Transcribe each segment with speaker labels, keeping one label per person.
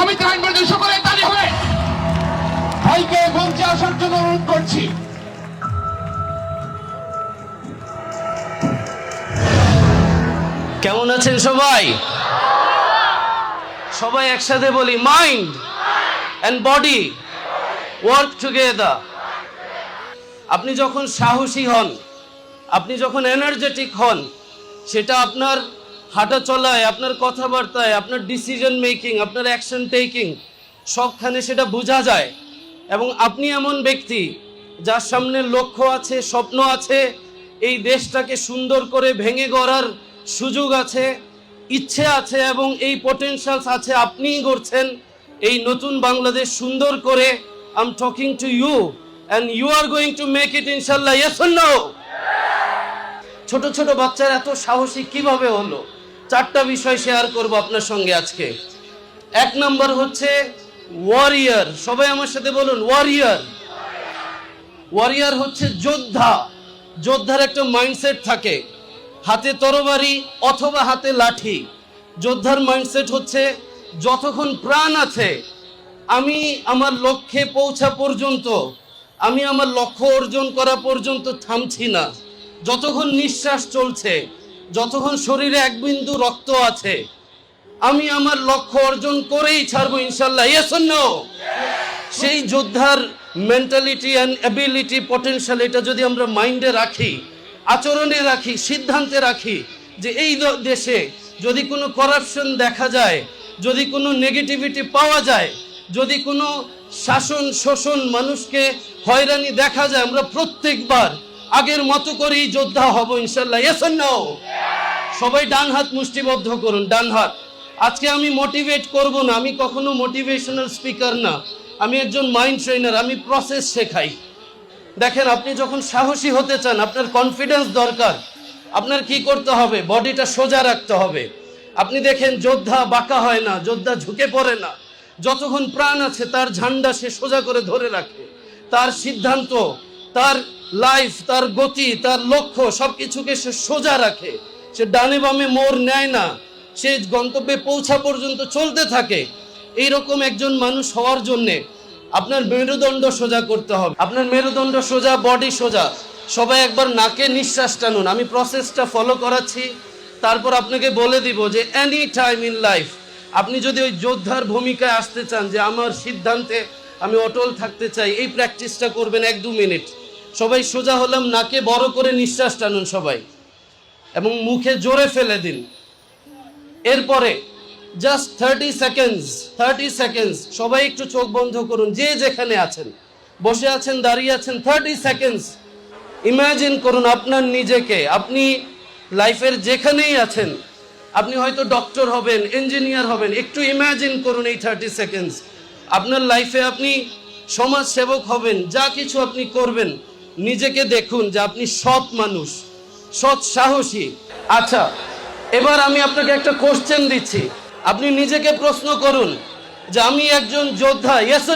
Speaker 1: শ্রমিক সকলে তালি হবে ভাইকে মঞ্চে আসার জন্য অনুরোধ করছি।
Speaker 2: কেমন আছেন সবাই? সবাই একসাথে বলি mind and body work together আপনি যখন সাহসী হন, আপনি যখন এনার্জেটিক হন, সেটা আপনার হাঁটা চলায়, আপনার কথাবার্তায়, আপনার ডিসিশন মেকিং আপনার অ্যাকশন টেকিং সবখানে সেটা বোঝা যায়। এবং আপনি এমন ব্যক্তি যার সামনে লক্ষ্য আছে, স্বপ্ন আছে, এই দেশটাকে সুন্দর করে ভেঙে গড়ার সুযোগ আছে, ইচ্ছে আছে এবং এই পোটেনশিয়ালস আছে, আপনিই করছেন এই নতুন বাংলাদেশ সুন্দর করে I am talking to you and you are going to make it ইনশাল্লাহ ইয়েস নো ছোট ছোট বাচ্চার এত সাহসী কীভাবে হলো? চারটা বিষয় শেয়ার করব আপনার সঙ্গে আজকে। এক নম্বর হচ্ছে ওয়ারিয়ার সবাই আমার সাথে বলুন ওয়ারিয়ার ওয়ারিয়ার হচ্ছে যোদ্ধা। যোদ্ধার একটা মাইন্ডসেট থাকে। হাতে তরবারি অথবা হাতে লাঠি। যোদ্ধার মাইন্ডসেট হচ্ছে, যতক্ষণ প্রাণ আছে, আমি আমার লক্ষ্যে পৌঁছা পর্যন্ত, আমি আমার লক্ষ্য অর্জন করা পর্যন্ত থামছি না। যতক্ষণ নিঃশ্বাস চলছে যতক্ষণ শরীরে এক বিন্দু রক্ত আছে, আমি আমার লক্ষ্য অর্জন করেই ছাড়বো ইনশাল্লাহ ইয়েস সেই যোদ্ধার মেন্টালিটি অ্যান্ড অ্যাবিলিটি পটেনশিয়াল এটা যদি আমরা মাইন্ডে রাখি, আচরণে রাখি, সিদ্ধান্তে রাখি যে এই দেশে যদি কোনো করাপশন দেখা যায়, যদি কোনো নেগেটিভিটি পাওয়া যায়, যদি কোনো শাসন শোষণ মানুষকে হয়রানি দেখা যায়, আমরা প্রত্যেকবার আগের মতো করেই যোদ্ধা হব ইনশাল্লাহ। নো সবাই ডান হাত মুষ্টিবদ্ধ করুন, ডান হাত। আজকে আমি মোটিভেট করব না, আমি কখনো মোটিভেশনাল স্পিকার না। আমি একজন মাইন্ড ট্রেনার আমি প্রসেস শেখাই। দেখেন, আপনি যখন সাহসী হতে চান, আপনার কনফিডেন্স দরকার। আপনার কি করতে হবে? বডিটা সোজা রাখতে হবে। আপনি দেখেন, যোদ্ধা বাঁকা হয় না, যোদ্ধা ঝুঁকে পড়ে না। যতক্ষণ প্রাণ আছে, তার ঝান্ডা সে সোজা করে ধরে রাখে। তার সিদ্ধান্ত তার লাইফ তার গতি, তার লক্ষ্য সব কিছুকে সে সোজা রাখে। সে ডানে বামে মোড় নেয় না। সে গন্তব্যে পৌঁছা পর্যন্ত চলতে থাকে। এইরকম একজন মানুষ হওয়ার জন্যে আপনার মেরুদণ্ড সোজা করতে হবে। আপনার মেরুদণ্ড সোজা বডি সোজা। সবাই একবার নাকে নিঃশ্বাস টানুন। আমি প্রসেসটা ফলো করাচ্ছি। তারপর আপনাকে বলে দিব যে এনি টাইম ইন লাইফ আপনি যদি ওই যোদ্ধার ভূমিকায় আসতে চান যে আমার সিদ্ধান্তে আমি অটল থাকতে চাই। এই প্র্যাকটিসটা করবেন এক দু মিনিট। সবাই সোজা হলাম, নাকে বড় করে নিঃশ্বাস টানুন সবাই এবং মুখে জোরে ফেলে দিন। এরপরে just thirty seconds thirty seconds সবাই একটু চোখ বন্ধ করুন, যে যেখানে আছেন। বসে আছেন, দাঁড়িয়ে আছেন থার্টি সেকেন্ডস ইমাজিন করুন আপনার নিজেকে। আপনি লাইফের যেখানেই আছেন, আপনি হয়তো ডক্টর হবেন ইঞ্জিনিয়ার হবেন, একটু ইমাজিন করুন এই থার্টি সেকেন্ডস আপনার লাইফে আপনি সমাজ সেবক হবেন, যা কিছু আপনি করবেন, নিজেকে দেখুন যে আপনি সৎ মানুষ, সৎ সাহসী। আচ্ছা এবার আমি আপনাকে একটা কোশ্চেন দিচ্ছি। আপনি নিজেকে প্রশ্ন করুন যে আমি একজন যোদ্ধা ইয়েস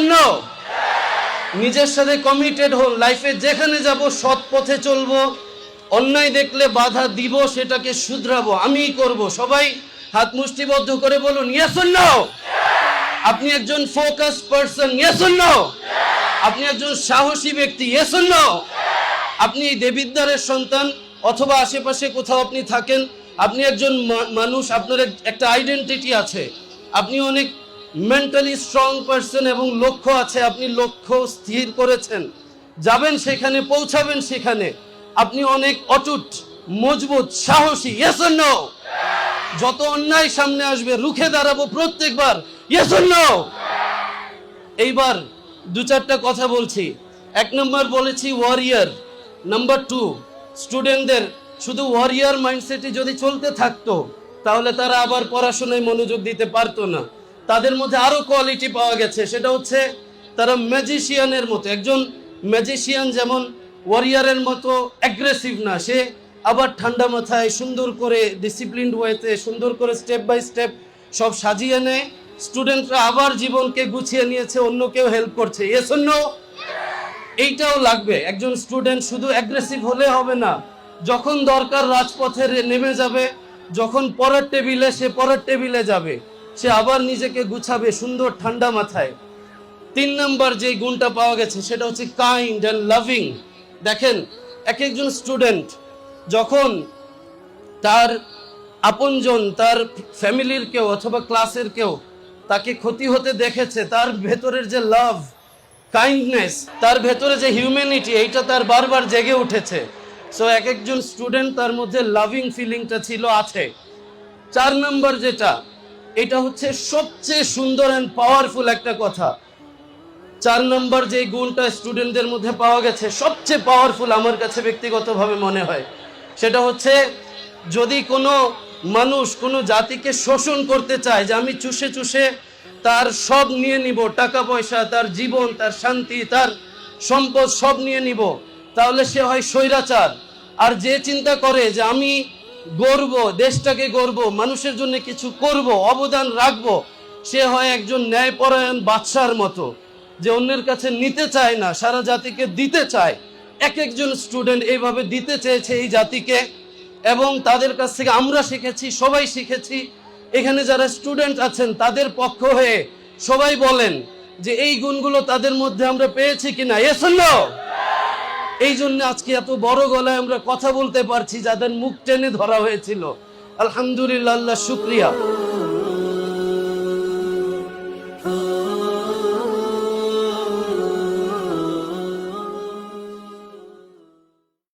Speaker 2: নিজের সাথে কমিটেড হন লাইফে যেখানে যাব, সৎ পথে চলবো, অন্যায় দেখলে বাধা দিব, সেটাকে শুধরাবো, আমিই করব। সবাই হাত মুষ্টিবদ্ধ করে বলুন ইয়েস আপনি একজন ফোকাস পারসন ইয়েস নো আপনি একজন সাহসী ব্যক্তি ইয়েস নো আপনি দেবিদ্বারের সন্তান অথবা আশেপাশে কোথাও আপনি থাকেন, আপনি একজন মানুষ, আপনার একটা আইডেন্টিটি আছে। আপনি অনেক মেন্টালি স্ট্রং পারসন এবং লক্ষ্য আছে, আপনি লক্ষ্য স্থির করেছেন। যাবেন সেখানে, পৌঁছাবেন সেখানে। আপনি অনেক অটুট, মজবুত, সাহসী ইয়েস নো যত অন্যায় সামনে আসবে, রুখে দাঁড়াবো প্রত্যেকবার। এইবার দু চারটা কথা বলছি। এক নম্বর বলেছি ওয়ারিয়ার নাম্বার টু স্টুডেন্টদের শুধু ওয়ারিয়ার মাইন্ডসেটে যদি চলতে থাকতো, তাহলে তারা আবার পড়াশোনায় মনোযোগ দিতে পারতো না। তাদের মধ্যে আরও কোয়ালিটি পাওয়া গেছে, সেটা হচ্ছে তারা ম্যাজিশিয়ানের মতো, একজন ম্যাজিশিয়ান যেমন ওয়ারিয়ারের মতো অ্যাগ্রেসিভ না, সে আবার ঠান্ডা মাথায় সুন্দর করে ডিসিপ্লিনড ওয়েতে সুন্দর করে স্টেপ বাই স্টেপ সব সাজিয়ে নেয়। স্টুডেন্টরা আবার জীবনকে গুছিয়ে নিয়েছে, অন্য কেউ হেল্প করছে। এস অন্য এইটাও লাগবে। একজন স্টুডেন্ট শুধু অ্যাগ্রেসিভ হলে হবে না, যখন দরকার রাজপথে নেমে যাবে, যখন পরের টেবিলে সে পরের টেবিলে যাবে, সে আবার নিজেকে গুছাবে সুন্দর ঠান্ডা মাথায়। তিন নম্বর যে গুণটা পাওয়া গেছে, সেটা হচ্ছে কাইন্ড অ্যান্ড লাভিং দেখেন, এক একজন স্টুডেন্ট যখন তার আপনজন, তার ফ্যামিলির কেউ অথবা ক্লাসের কেউ তাকে ক্ষতি হতে দেখেছে, তার ভেতরের যে লাভ কাইন্ডনেস তার ভেতরে যে হিউম্যানিটি এইটা তার বারবার জেগে উঠেছে। সো এক একজন স্টুডেন্ট তার মধ্যে লাভিং ফিলিংটা ছিল, আছে। চার নম্বর যেটা, এটা হচ্ছে সবচেয়ে সুন্দর অ্যান্ড পাওয়ারফুল একটা কথা। চার নম্বর যে গুণটা স্টুডেন্টদের মধ্যে পাওয়া গেছে, সবচেয়ে পাওয়ারফুল আমার কাছে ব্যক্তিগতভাবে মনে হয়, সেটা হচ্ছে যদি কোনো মানুষ কোনো জাতিকে শোষণ করতে চায় যে আমি চুষে চুষে তার সব নিয়ে নিব, টাকা পয়সা, তার জীবন, তার শান্তি, তার সম্পদ সব নিয়ে নিব, তাহলে সে হয় স্বৈরাচার। আর যে চিন্তা করে যে আমি গর্ব, দেশটাকে গর্ব, মানুষের জন্য কিছু করব, অবদান রাখব, সে হয় একজন ন্যায়পরায়ণ বাদশার মতো, যে অন্যের কাছে নিতে চায় না, সারা জাতিকে দিতে চায়। এক একজন স্টুডেন্ট এইভাবে দিতে চেয়েছে এই জাতিকে। এবং তাদের কাছ থেকে আমরা শিখেছি, সবাই শিখেছি। এখানে যারা স্টুডেন্ট আছেন, তাদের পক্ষ হয়ে সবাই বলেন যে এই গুণগুলো তাদের মধ্যে আমরা পেয়েছি কিনা। এ শূন্য এই জন্য আজকে এত বড় গলায় আমরা কথা বলতে পারছি, যাদের মুখ টেনে ধরা হয়েছিল। আলহামদুলিল্লাহ শুক্রিয়া।